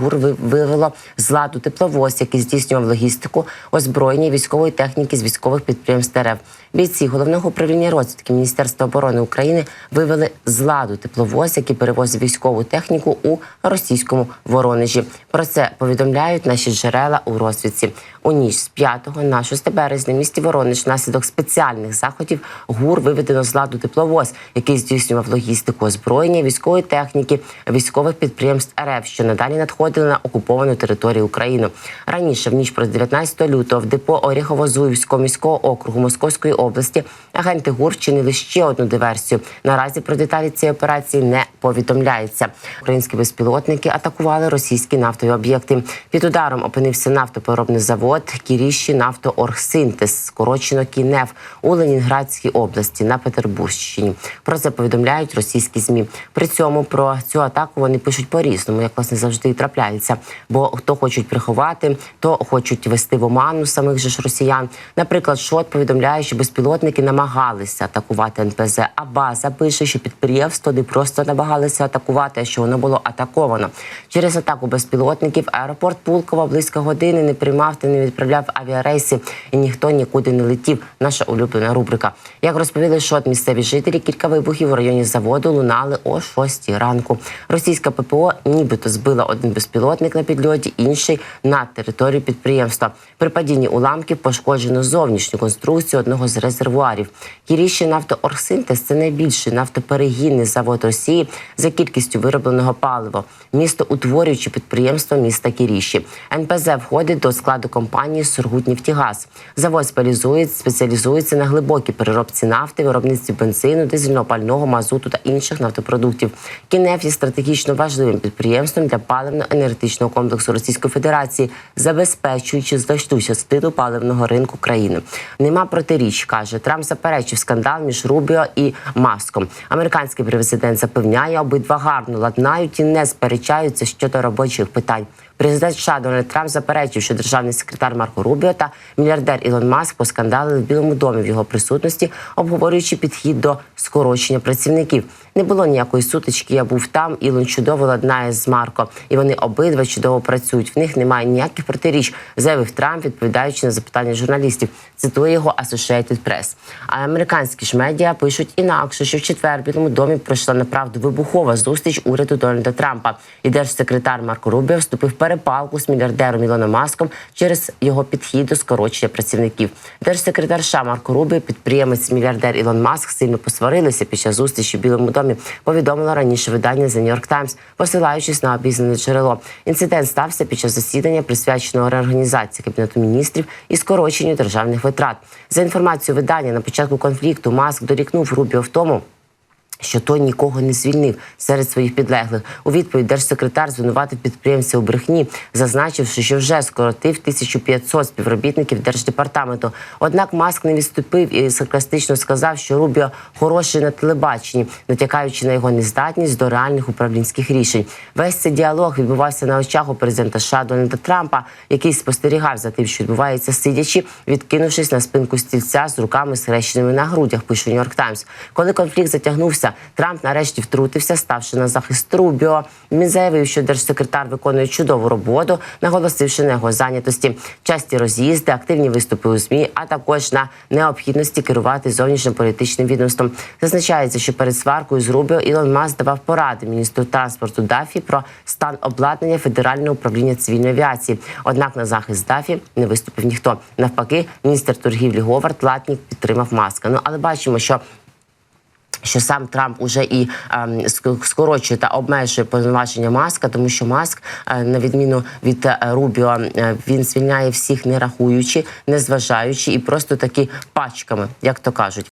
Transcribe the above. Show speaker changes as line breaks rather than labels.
ГУР ви- вивело з ладу тепловоз, який здійснював логістику, озброєння військової техніки з військових підприємств РФ. Бійці головного управління розвідки Міністерства оборони України вивели з ладу тепловоз, який перевозив військову техніку у російському Воронежі. Про це повідомляють наші джерела у розвідці. У ніч з 5 на 6 березня в місті Воронеж внаслідок спеціальних заходів ГУР виведено з ладу тепловоз, який здійснював логістику озброєння, військової техніки, військових підприємств РФ, що надалі надходили на окуповану територію України. Раніше, в ніч про 19 лютого, в депо Оріхово-Зуївського міського округу Московської області агенти ГУР вчинили ще одну диверсію. Наразі про деталі цієї операції не повідомляється. Українські безпілотники атакували російські нафтові об'єкти. Під ударом опинився нафтопереробний завод Кіріші Нафтооргсинтез, скорочено Кінев у Ленінградській області на Петербурщині. Про це повідомляють російські змі. При цьому про цю атаку вони пишуть по-різному, як власне завжди і трапляється. Бо хто хочуть приховати, то хочуть вести в оману самих же ж росіян. Наприклад, ШОТ повідомляє, що безпілотники намагалися атакувати НПЗ. А база пише, що підприємство не просто намагалися атакувати, а що воно було атаковано. Через атаку безпілотників аеропорт Пулково близько години не приймав та не відправляв авіарейси, і ніхто нікуди не летів. Наша улюблена рубрика. Як розповіли ШОТ, місцеві жителі, кілька вибухів в районі заводу лунали о 6 ранку. Російська ППО нібито збила один безпілотник на підльоті, інший на територію підприємства. При падінні уламків пошкоджено зовнішню конструкцію одного з резервуарів. Кіріші нафтооргсинтез – це найбільший нафтоперегінний завод Росії за кількістю виробленого палива. Місто утворюючи підприємство міста Кіріші. НПЗ входить до складу компанії «Сургутнефтігаз». Завод спеціалізується на глибокій переробці нафти, виробництві бензину, дизельного пального, мазуту та інших нафтопродуктів. Кінеф є стратегічно важливим підприємством для паливно-енергетичного комплексу Російської Федерації, забезпечуючи значну частину паливного ринку країни. Нема протиріч, каже Трамп. Заперечив скандал між Рубіо і Маском. Американський президент запевняє, обидва гарно ладнають і не сперечаються щодо робочих питань. Президент США Дональд Трамп заперечив, що державний секретар Марко Рубіо та мільярдер Ілон Маск поскандалили в Білому домі в його присутності, обговорюючи підхід до скорочення працівників. Не було ніякої сутички. Я був там. Ілон чудово ладнає з Марко, і вони обидва чудово працюють. В них немає ніяких протиріч, заявив Трамп, відповідаючи на запитання журналістів. Цитує його Associated Press. А американські ж медіа пишуть інакше, що в четвер в Білому домі пройшла направду вибухова зустріч уряду Дональда Трампа. І держсекретар Марко Рубіо вступив в перепалку з мільярдером Ілоном Маском через його підхід до скорочення працівників. Держсекретар США Марко Рубіо, підприємець мільярдер Ілон Маск сильно посварилися під час зустрічі в Білому домі. Повідомила раніше видання The New York Times, посилаючись на обізнане джерело. Інцидент стався під час засідання, присвяченого реорганізації кабінету міністрів і скороченню державних витрат. За інформацією видання на початку конфлікту Маск дорікнув Рубіо в тому що той нікого не звільнив серед своїх підлеглих. У відповідь держсекретар звинуватив підприємця у брехні, зазначивши, що вже скоротив 1500 співробітників держдепартаменту. Однак Маск не відступив і саркастично сказав, що Рубіо хороший на телебаченні, натякаючи на його нездатність до реальних управлінських рішень. Весь цей діалог відбувався на очах у президента США Дональда Трампа, який спостерігав за тим, що відбувається сидячи, відкинувшись на спинку стільця з руками схрещеними на грудях. Пише Нью-Йорк Таймс. Коли конфлікт затягнувся, Трамп нарешті втрутився, ставши на захист Рубіо. Він заявив, що держсекретар виконує чудову роботу, наголосивши на його зайнятості, часті роз'їзди, активні виступи у змі, а також на необхідності керувати зовнішньополітичним відомством. Зазначається, що перед сваркою з Рубіо Ілон Маск давав поради міністру транспорту Дафі про стан обладнання федерального управління цивільної авіації. Однак на захист Дафі не виступив ніхто. Навпаки, міністр торгівлі Говард Латнік підтримав маска. Ну але бачимо, що що сам Трамп уже і ем, скорочує та обмежує повноваження маска, тому що маск, е, на відміну від е, Рубіо, е, він звільняє всіх, не рахуючи, не зважаючи і просто такі пачками, як то кажуть.